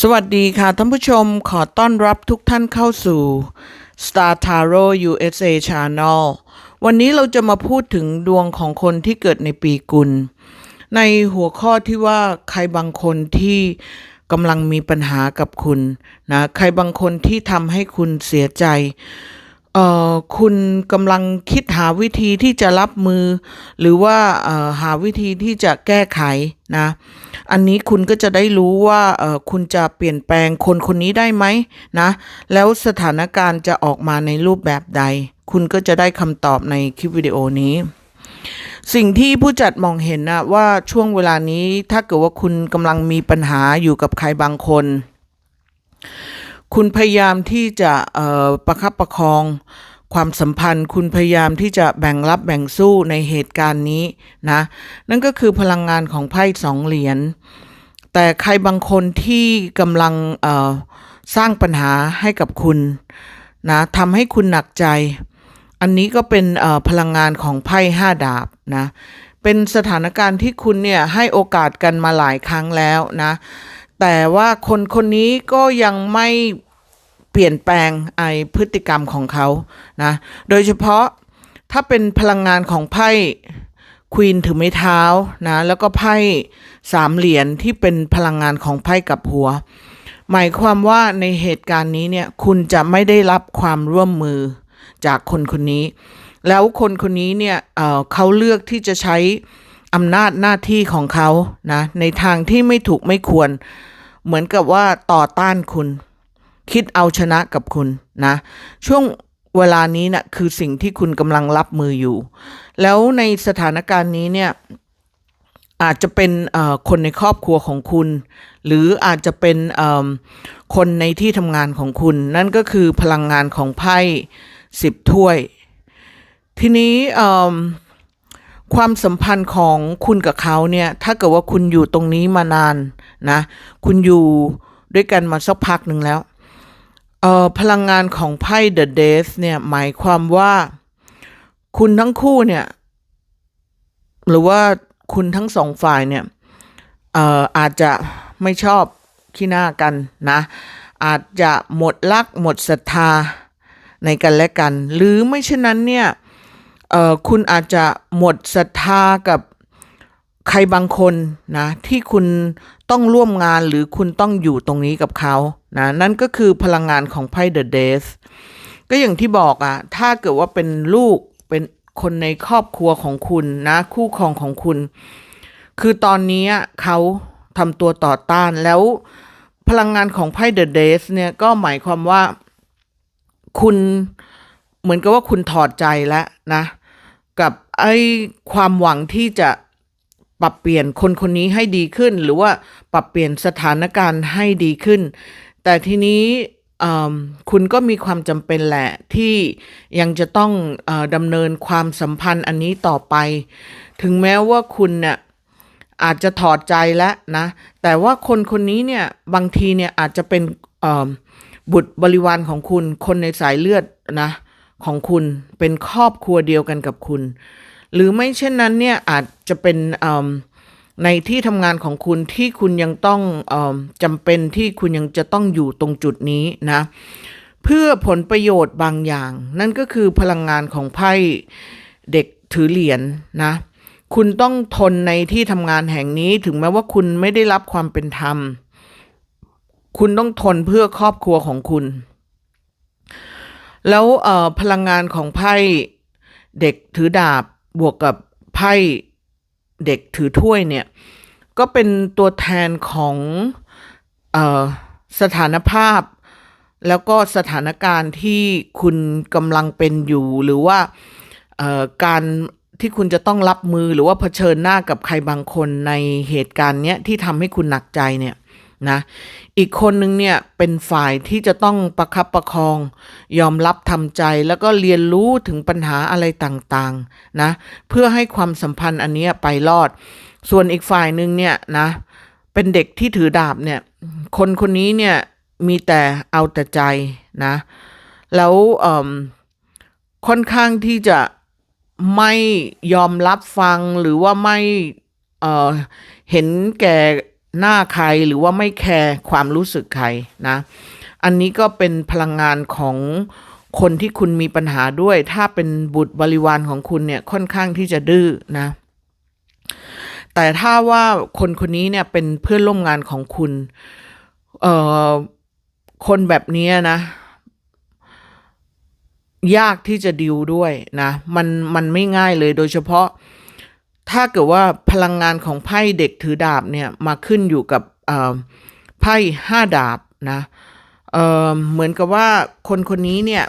สวัสดีค่ะท่านผู้ชมขอต้อนรับทุกท่านเข้าสู่ Star Tarot USA Channel วันนี้เราจะมาพูดถึงดวงของคนที่เกิดในปีกุล ในหัวข้อที่ว่าใครบางคนที่กำลังมีปัญหากับคุณนะใครบางคนที่ทำให้คุณเสียใจ เอ่อคุณกำลังคิดหาวิธีที่จะรับมือ หรือว่าเอ่อหาวิธีที่จะแก้ไขนะ อันนี้คุณก็จะได้รู้ว่าเอ่อคุณจะเปลี่ยนแปลงคนคนนี้ได้ไหมนะ แล้วสถานการณ์จะออกมาในรูปแบบใด คุณก็จะได้คำตอบในคลิปวิดีโอนี้สิ่งที่ผู้จัดมองเห็นนะว่าช่วงเวลานี้ถ้าเกิดว่าคุณกำลังมีปัญหาอยู่กับใครบางคน คุณพยายามที่จะประคับประคองความสัมพันธ์ คุณพยายามที่จะแบ่งรับแบ่งสู้ในเหตุการณ์นี้นะ นั่นก็คือพลังงานของไพ่สองเหรียญแต่ใครบางคนที่กำลังสร้างปัญหาให้กับคุณนะทำให้คุณหนักใจ อันนี้ก็เป็นพลังงานของไพ่ห้าดาบนะเป็นสถานการณ์ที่คุณเนี่ยให้โอกาสกันมาหลายครั้งแล้วนะ แต่ว่าคนคนนี้ก็ยังไม่ เปลี่ยนแปลงไอพฤติกรรมของเขานะโดยเฉพาะถ้าเป็นพลังงานของไพ่ควีนถือไม้เท้านะแล้วก็ไพ่สามเหรียญที่เป็นพลังงานของไพ่กับหัว หมายความว่าในเหตุการณ์นี้เนี่ยคุณจะไม่ได้รับความร่วมมือจากคนคนนี้ แล้วคนคนนี้เนี่ยเเขาเลือกที่จะใช้อำนาจหน้าที่ของเขานะในทางที่ไม่ถูกไม่ควร เหมือนกับว่าต่อต้านคุณ คิดเอาชนะกับคุณนะ ช่วงเวลานี้นะ่ะคือสิ่งที่คุณกำลังรับมืออยู่ แล้วในสถานการณ์นี้เนี่ยอาจจะเป็นคนในครอบครัวของคุณ หรืออาจจะเป็นคนในที่ทำงานของคุณ นั่นก็คือพลังงานของไพ่สิบถ้วย ทีนี้ความสัมพันธ์ของคุณกับเขาเนี่ย ถ้าเกิดว่าคุณอยู่ตรงนี้มานานนะ คุณอยู่ด้วยกันมาสักพักหนึ่งแล้ว เอ่อพลังงานของไพ่ The Death เนี่ยหมายความว่า คุณทั้งคู่เนี่ย หรือว่าคุณทั้งสองฝ่ายเนี่ยเอ่ออาจจะไม่ชอบขี้หน้ากันนะ อาจจะหมดรักหมดศรัทธาในกันและกัน หรือไม่เช่นนั้นเนี่ยเอ่อคุณอาจจะหมดศรัทธากับใครบางคนนะ ที่คุณ ต้องร่วมงานหรือคุณต้องอยู่ตรงนี้กับเขานะนั่นก็คือพลังงานของไพ่ The Death ก็อย่างที่บอกอะถ้าเกิดว่าเป็นลูกเป็นคนในครอบครัวของคุณนะ คู่ครองของคุณ คือตอนนี้เขาทำตัวต่อต้านแล้วพลังงานของไพ่ The Death เนี่ยก็หมายความว่าคุณเหมือนกับว่าคุณถอดใจแล้วนะ กับไอ้ความหวังที่จะ ปรับเปลี่ยนคนคนนี้ให้ดีขึ้น หรือว่าปรับเปลี่ยนสถานการณ์ให้ดีขึ้น แต่ทีนี้คุณก็มีความจำเป็นแหละที่ยังจะต้องอดำเนินความสัมพันธ์อันนี้ต่อไป ถึงแม้ว่าคุณเนี่ยอาจจะถอดใจแล้วนะ แต่ว่าคนคนนี้เนี่ยบางทีเนี่ยอาจจะเป็นบุตรบริวารของคุณ คนในสายเลือดนะของคุณเป็นครอบครัวเดียวกันกับคุณ หรือไม่เช่นนั้นเนี่ยอาจจะเป็นในที่ทำงานของคุณที่คุณยังต้องอจำเป็นที่คุณยังจะต้องอยู่ตรงจุดนี้นะ เพื่อผลประโยชน์บางอย่าง นั่นก็คือพลังงานของไพ่เด็กถือเหรียญนะคุณต้องทนในที่ทำงานแห่งนี้ถึงแม้ว่าคุณไม่ได้รับความเป็นธรรม คุณต้องทนเพื่อครอบครัวของคุณ แล้วพลังงานของไพ่เด็กถือดาบ บวกกับไพ่เด็กถือถ้วยเนี่ย ก็เป็นตัวแทนของออสถานภาพ แล้วก็สถานการณ์ที่คุณกำลังเป็นอยู่ หรือว่าการที่คุณจะต้องรับมือหรือว่าเผชิญหน้ากับใครบางคนในเหตุการณ์เนี้ยที่ทำให้คุณหนักใจเนี่ย นะ อีกคนนึงเนี่ยเป็นฝ่ายที่จะต้องประคับประคอง ยอมรับทำใจแล้วก็เรียนรู้ถึงปัญหาอะไรต่างๆนะ เพื่อให้ความสัมพันธ์อันนี้ไปรอด ส่วนอีกฝ่ายหนึ่งเนี่ยนะเป็นเด็กที่ถือดาบเนี่ย คนคนนี้เนี่ยมีแต่เอาแต่ใจนะ แล้วค่อนข้างที่จะไม่ยอมรับฟังหรือว่าไม่เเห็นแก่ หน้าใครหรือว่าไม่แคร์ความรู้สึกใครนะ อันนี้ก็เป็นพลังงานของคนที่คุณมีปัญหาด้วย ถ้าเป็นบุตรบริวารของคุณเนี่ยค่อนข้างที่จะดื้อนะ แต่ถ้าว่าคนคนนี้เนี่ยเป็นเพื่อนร่วมงานของคุณ เอ่อ คนแบบนี้นะ ยากที่จะดิวด้วยนะ มันมันไม่ง่ายเลยโดยเฉพาะ ถ้าเกิดว่าพลังงานของไพ่เด็กถือดาบเนี่ยมาขึ้นอยู่กับไพ่ห้าดาบนะเเหมือนกับว่าคนคนนี้เนี่ย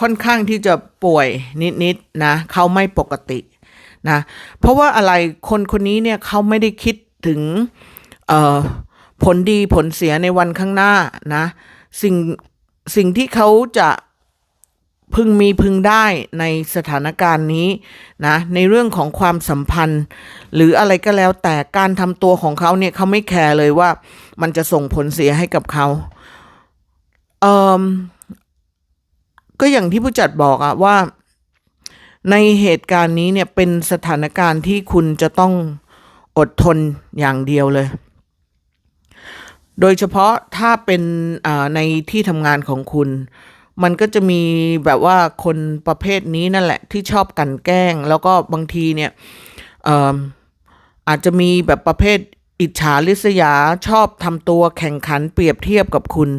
ค่อนข้างที่จะป่วยนิดๆนะเขาไม่ปกตินะเพราะว่าอะไรคนคนนี้เนี่ยเขาไม่ได้คิดถึงผลดีผลเสียในวันข้างหน้านะสิ่งสิ่งที่เขาจะ พึงมีพึงได้ในสถานการณ์นี้นะในเรื่องของความสัมพันธ์ หรืออะไรก็แล้วแต่การทำตัวของเขาเนี่ยเขาไม่แคร์เลยว่ามันจะส่งผลเสียให้กับเขาเออก็อย่างที่ผู้จัดบอกอะว่า ในเหตุการณ์นี้เนี่ยเป็นสถานการณ์ที่คุณจะต้องอดทนอย่างเดียวเลย โดยเฉพาะถ้าเป็นในที่ทำงานของคุณ มันก็จะมีแบบว่าคนประเภทนี้นั่นแหละ ที่ชอบกลันแกล้ง แล้วก็บางทีเนี่ยอออาจจะมีแบบประเภทอิจฉาริษยาชอบทำตัวแข่งขันเปรียบเทียบกับคุณ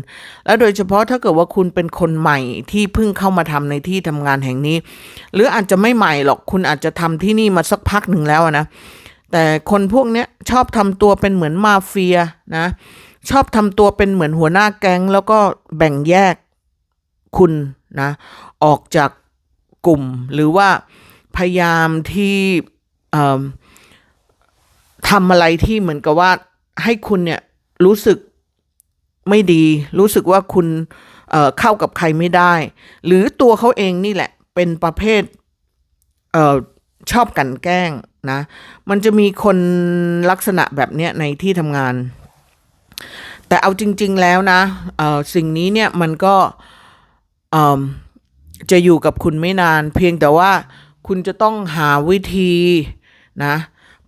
แล้วโดยเฉพาะถ้าเกิดว่าคุณเป็นคนใหม่ที่เพิ่งเข้ามาทำในที่ทำงานแห่งนี้ หรืออาจจะไม่ใหม่หรอกคุณอาจจะทำที่นี่มาสักพักหนึ่งแล้วนะแต่คนพวกเนี้ยชอบทำตัวเป็นเหมือนมาเฟียนะ ชอบทำตัวเป็นเหมือนหัวหน้าแก๊ง แล้วก็แบ่งแยก คุณนะออกจากกลุ่มหรือว่าพยายามที่ทำอะไรที่เหมือนกับว่าให้คุณเนี่ยรู้สึกไม่ดี รู้สึกว่าคุณเเข้ากับใครไม่ได้ หรือตัวเขาเองนี่แหละ เป็นประเภทเออชอบกันแกล้งนะ มันจะมีคนลักษณะแบบเนี้ยในที่ทำงาน แต่เอาจริง ๆแล้วนะสิ่งนี้เนี่ยมันก็เจะอยู่กับคุณไม่นาน เพียงแต่ว่าคุณจะต้องหาวิธีนะ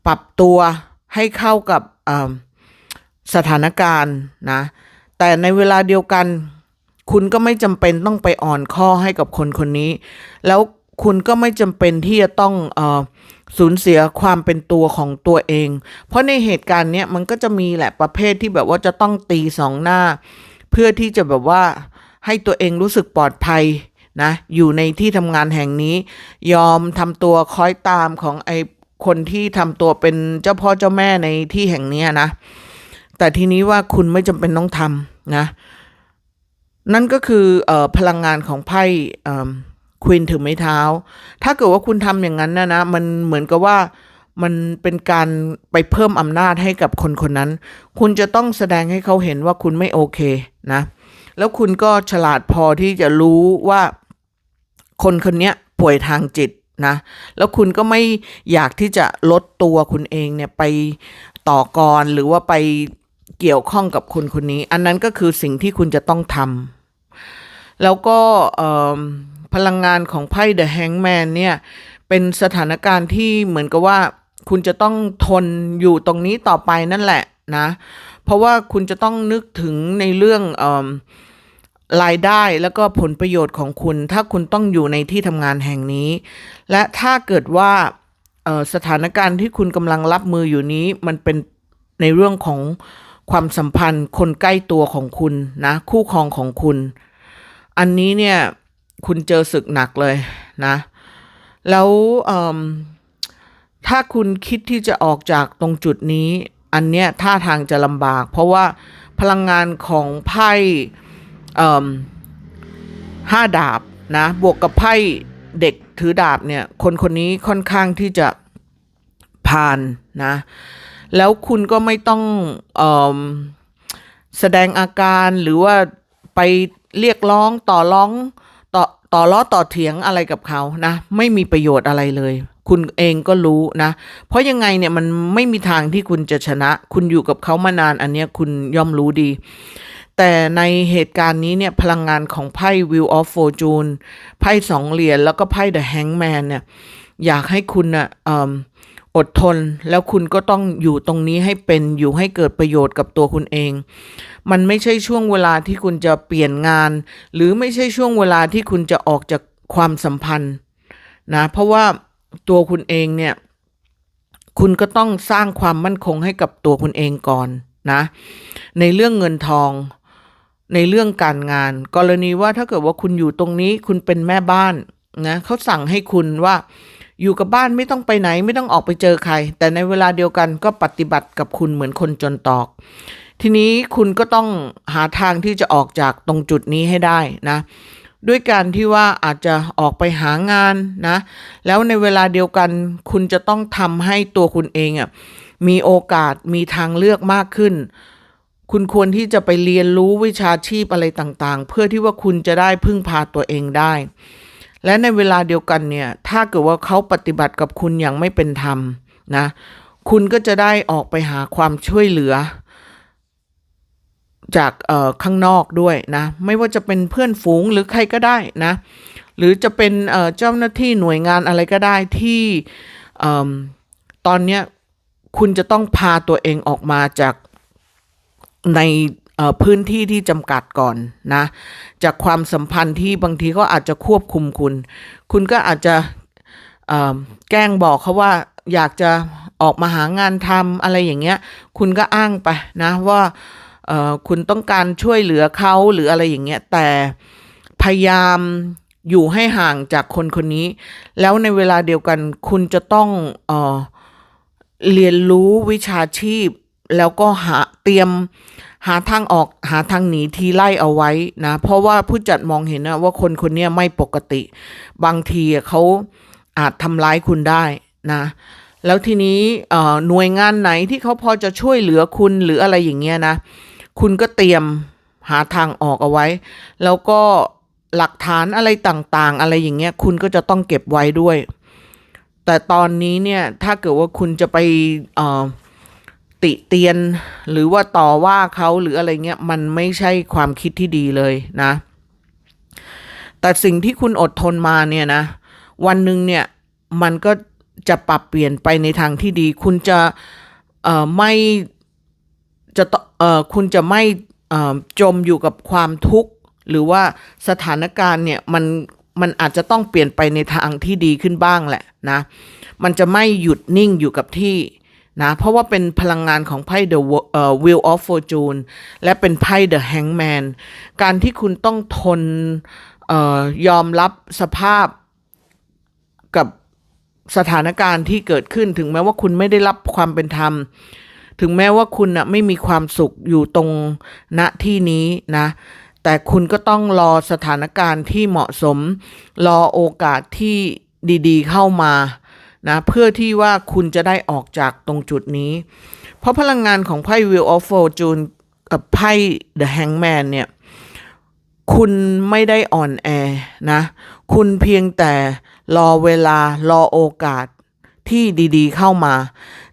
ปรับตัวให้เข้ากับสถานการณ์นะแต่ในเวลาเดียวกัน คุณก็ไม่จำเป็นต้องไปอ่อนข้อให้กับคนคนนี้ แล้วคุณก็ไม่จำเป็นที่จะต้องอสูญเสียความเป็นตัวของตัวเอง เพราะในเหตุการณ์เนี้ยมันก็จะมีแหละประเภทที่แบบว่าจะต้องตีสองหน้า เพื่อที่จะแบบว่า ให้ตัวเองรู้สึกปลอดภัยนะอยู่ในที่ทำงานแห่งนี้ ยอมทำตัวคอยตามของไอคนที่ทำตัวเป็นเจ้าพ่อเจ้าแม่ในที่แห่งนี้นะ แต่ทีนี้ว่าคุณไม่จำเป็นต้องทำนะ นั่นก็คือออพลังงานของไพ่ควีนถือไม้เท้า ถ้าเกิดว่าคุณทำอย่างนั้นนะนะ มันเหมือนกับว่ามันเป็นการไปเพิ่มอำนาจให้กับคนคนนั้น คุณจะต้องแสดงให้เขาเห็นว่าคุณไม่โอเคนะ แล้วคุณก็ฉลาดพอที่จะรู้ว่าคนคนนี้ป่วยทางจิตนะแล้วคุณก็ไม่อยากที่จะลดตัวคุณเองเนี่ยไปต่อกรหรือว่าไปเกี่ยวข้องกับคนคนนี้ อันนั้นก็คือสิ่งที่คุณจะต้องทำแล้วก็พลังงานของไพ่ The Hangman เนี่ยเป็นสถานการณ์ที่เหมือนกับว่าคุณจะต้องทนอยู่ตรงนี้ต่อไปนั่นแหละนะ เพราะว่าคุณจะต้องนึกถึงในเรื่องอ รายได้แล้วก็ผลประโยชน์ของคุณ ถ้าคุณต้องอยู่ในที่ทำงานแห่งนี้ และถ้าเกิดว่าสถานการณ์ที่คุณกำลังรับมืออยู่นี้ มันเป็นในเรื่องของความสัมพันธ์ คนใกล้ตัวของคุณนะคู่ครองของคุณ อันนี้เนี่ยคุณเจอศึกหนักเลยนะ แล้วถ้าคุณคิดที่จะออกจากตรงจุดนี้ อันเนี้ยท่าทางจะลำบาก เพราะว่าพลังงานของไพ่ ห้าดาบนะ บวกกับไพ่เด็กถือดาบเนี่ย คนคนนี้ค่อนข้างที่จะผ่านนะ แล้วคุณก็ไม่ต้องอแสดงอาการหรือว่าไปเรียกร้องต่อร้องต่อต่อล้อต่อเถียงอะไรกับเขานะ ไม่มีประโยชน์อะไรเลย คุณเองก็รู้นะ เพราะยังไงเนี่ยมันไม่มีทางที่คุณจะชนะ คุณอยู่กับเขามานานอันเนี้ยคุณย่อมรู้ดี แต่ในเหตุการณ์นี้เนี่ยพลังงานของไพ่ Wheel of Fortune ไพ่สองเหรียญแล้วก็ไพ่ The Hangman เนี่ยอยากให้คุณนะ่ะเอิ่มอดทนแล้วคุณก็ต้องอยู่ตรงนี้ให้เป็นอยู่ให้เกิดประโยชน์กับตัวคุณเอง มันไม่ใช่ช่วงเวลาที่คุณจะเปลี่ยนงาน หรือไม่ใช่ช่วงเวลาที่คุณจะออกจากความสัมพันธ์นะเพราะว่าตัวคุณเองเนี่ยคุณก็ต้องสร้างความมั่นคงให้กับตัวคุณเองก่อนนะ ในเรื่องเงินทอง ในเรื่องการงาน กรณีว่าถ้าเกิดว่าคุณอยู่ตรงนี้คุณเป็นแม่บ้านนะเขาสั่งให้คุณว่าอยู่กับบ้านไม่ต้องไปไหนไม่ต้องออกไปเจอใคร แต่ในเวลาเดียวกันก็ปฏิบัติกับคุณเหมือนคนจนตอก ทีนี้คุณก็ต้องหาทางที่จะออกจากตรงจุดนี้ให้ได้นะ ด้วยการที่ว่าอาจจะออกไปหางานนะ แล้วในเวลาเดียวกันคุณจะต้องทำให้ตัวคุณเองอะ่ะมีโอกาสมีทางเลือกมากขึ้น คุณควรที่จะไปเรียนรู้วิชาชีพอะไรต่างๆ เพื่อที่ว่าคุณจะได้พึ่งพาตัวเองได้ และในเวลาเดียวกันเนี่ย ถ้าเกิดว่าเขาปฏิบัติกับคุณอย่างไม่เป็นธรรมนะ คุณก็จะได้ออกไปหาความช่วยเหลือ จากเอ่อข้างนอกด้วยนะ ไม่ว่าจะเป็นเพื่อนฝูงหรือใครก็ได้นะ หรือจะเป็นเอ่อเจ้าหน้าที่หน่วยงานอะไรก็ได้ที่เอิ่มตอนเนี้ยคุณจะต้องพาตัวเองออกมาจาก ในพื้นที่ที่จำกัดก่อนนะ จากความสัมพันธ์ที่บางทีก็อาจจะควบคุมคุณ คุณก็อาจจะแกล้งบอกเขาว่าอยากจะออกมาหางานทำอะไรอย่างเงี้ย คุณก็อ้างไปนะว่าคุณต้องการช่วยเหลือเขาหรืออะไรอย่างเงี้ย แต่พยายามอยู่ให้ห่างจากคนคนนี้ แล้วในเวลาเดียวกันคุณจะต้องเออเรียนรู้วิชาชีพ แล้วก็หาเตรียมหาทางออกหาทางหนีทีไล่เอาไว้นะ เพราะว่าผู้จัดมองเห็นนะว่าคนคนนี้ไม่ปกติ บางทีเขาอาจทำร้ายคุณได้นะ แล้วทีนี้หน่วยงานไหนที่เขาพอจะช่วยเหลือคุณหรืออะไรอย่างเงี้ยนะ คุณก็เตรียมหาทางออกเอาไว้ แล้วก็หลักฐานอะไรต่างๆ อะไรอย่างเงี้ย คุณก็จะต้องเก็บไว้ด้วย แต่ตอนนี้เนี่ยถ้าเกิดว่าคุณจะไปเอ่อ ติเตียนหรือว่าต่อว่าเขาหรืออะไรเงี้ยมันไม่ใช่ความคิดที่ดีเลยนะ แต่สิ่งที่คุณอดทนมาเนี่ยนะ วันหนึ่งเนี่ยมันก็จะปรับเปลี่ยนไปในทางที่ดี คุณจะเอ่อไม่จะตเอ่อคุณจะไม่เอ่อจมอยู่กับความทุกข์ หรือว่าสถานการณ์เนี่ยมันมันอาจจะต้องเปลี่ยนไปในทางที่ดีขึ้นบ้างแหละนะ มันจะไม่หยุดนิ่งอยู่กับที่ นะเพราะว่าเป็นพลังงานของไพ่ The wheel of Fortune และเป็นไพ่ The Hangman การที่คุณต้องทนออยอมรับสภาพกับสถานการณ์ที่เกิดขึ้นถึงแม้ว่าคุณไม่ได้รับความเป็นธรรม ถึงแม้ว่าคุณน่ะไม่มีความสุขอยู่ตรงณที่นี้นะ แต่คุณก็ต้องรอสถานการณ์ที่เหมาะสม รอโอกาสที่ดีๆเข้ามา นะเพื่อที่ว่าคุณจะได้ออกจากตรงจุดนี้ เพราะพลังงานของไพ่ Wheel of Fortune กับไพ่ The Hangman เนี่ย คุณไม่ได้อ่อนแอนะ คุณเพียงแต่รอเวลารอโอกาสที่ดีๆเข้ามา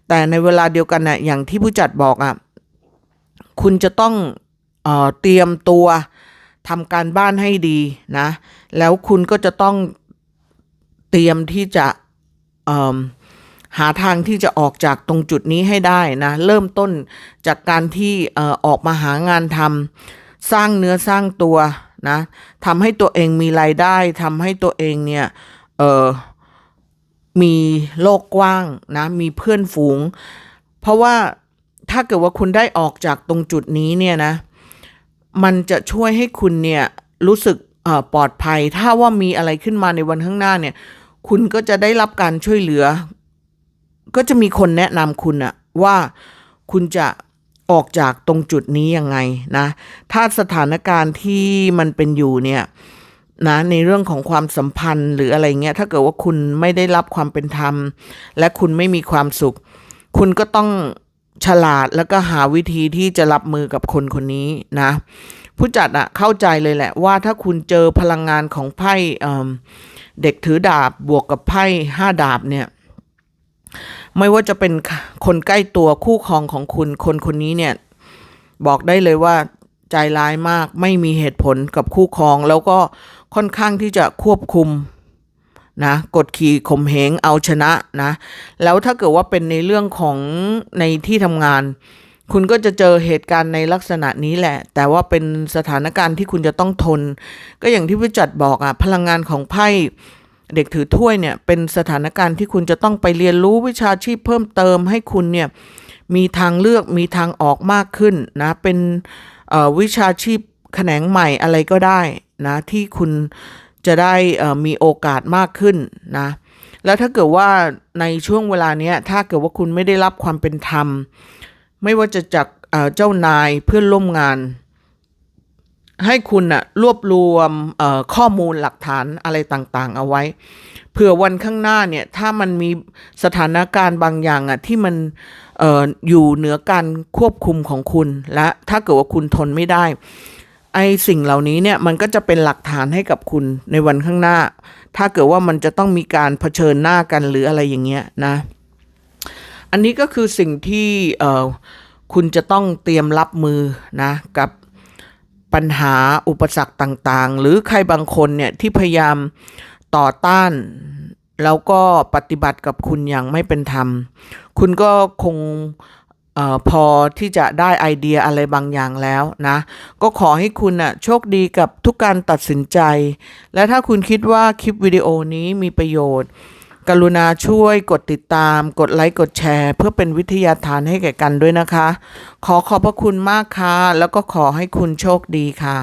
แต่ในเวลาเดียวกันนะ่ะอย่างที่ผู้จัดบอกอะ่ะ คุณจะต้องเออเตรียมตัวทำการบ้านให้ดีนะ แล้วคุณก็จะต้องเตรียมที่จะ หาทางที่จะออกจากตรงจุดนี้ให้ได้นะ เริ่มต้นจากการที่ออออกมาหางานทำสร้างเนื้อสร้างตัวนะทำให้ตัวเองมีรายได้ทำให้ตัวเองเนี่ยมีโลกกว้างนะมีเพื่อนฝูง เพราะว่าถ้าเกิดว่าคุณได้ออกจากตรงจุดนี้เนี่ยนะ มันจะช่วยให้คุณเนี่ยรู้สึกปลอดภัย ถ้าว่ามีอะไรขึ้นมาในวันข้างหน้าเนี่ย คุณก็จะได้รับการช่วยเหลือ ก็จะมีคนแนะนำคุณอะว่าคุณจะออกจากตรงจุดนี้ยังไงนะ ถ้าสถานการณ์ที่มันเป็นอยู่เนี่ยนะในเรื่องของความสัมพันธ์หรืออะไรเงี้ยถ้าเกิดว่าคุณไม่ได้รับความเป็นธรรม และคุณไม่มีความสุข คุณก็ต้องฉลาดแล้วก็หาวิธีที่จะรับมือกับคนคนนี้นะ ผู้จัดอะเข้าใจเลยแหละว่าถ้าคุณเจอพลังงานของไพ่ เด็กถือดาบบวกกับไพ่ห้าดาบเนี่ยไม่ว่าจะเป็นคนใกล้ตัวคู่ครองของคุณคนคนนี้เนี่ย บอกได้เลยว่าใจร้ายมากไม่มีเหตุผลกับคู่ครอง แล้วก็ค่อนข้างที่จะควบคุมนะกดขี่ข่มเหงเอาชนะนะ แล้วถ้าเกิดว่าเป็นในเรื่องของในที่ทำงาน คุณก็จะเจอเหตุการณ์ในลักษณะนี้แหละ แต่ว่าเป็นสถานการณ์ที่คุณจะต้องทน ก็อย่างที่ผู้จัดบอกอะพลังงานของไพ่เด็กถือถ้วยเนี่ยเป็นสถานการณ์ที่คุณจะต้องไปเรียนรู้วิชาชีพเพิ่มเติมให้คุณเนี่ยมีทางเลือกมีทางออกมากขึ้นนะเป็นวิชาชีพแขนงใหม่อะไรก็ได้นะที่คุณจะได้มีโอกาสมากขึ้นนะแล้วถ้าเกิดว่าในช่วงเวลาเนี้ยถ้าเกิดว่าคุณไม่ได้รับความเป็นธรรม ไม่ว่าจะจากเจ้านายเพื่อนร่วมงาน ให้คุณน่ะรวบรวมข้อมูลหลักฐานอะไรต่างๆ เอาไว้ เผื่อวันข้างหน้าเนี่ย ถ้ามันมีสถานการณ์บางอย่างอะที่มันออยู่เหนือการควบคุมของคุณ และถ้าเกิดว่าคุณทนไม่ได้ไอสิ่งเหล่านี้เนี่ยมันก็จะเป็นหลักฐานให้กับคุณในวันข้างหน้า ถ้าเกิดว่ามันจะต้องมีการเผชิญหน้ากันหรืออะไรอย่างเงี้ยนะ อันนี้ก็คือสิ่งที่คุณจะต้องเตรียมรับมือนะกับปัญหาอุปสรรคต่างๆ หรือใครบางคนเนี่ยที่พยายามต่อต้าน แล้วก็ปฏิบัติกับคุณอย่างไม่เป็นธรรม คุณก็คงออพอที่จะได้ไอเดียอะไรบางอย่างแล้วนะ ก็ขอให้คุณน่ะโชคดีกับทุกการตัดสินใจ และถ้าคุณคิดว่าคลิปวิดีโอนี้มีประโยชน์ กรุณาช่วยกดติดตาม กดไลค์ กดแชร์ เพื่อเป็นวิทยาทานให้แก่กันด้วยนะคะ ขอขอบพระคุณมากค่ะ แล้วก็ขอให้คุณโชคดีค่ะ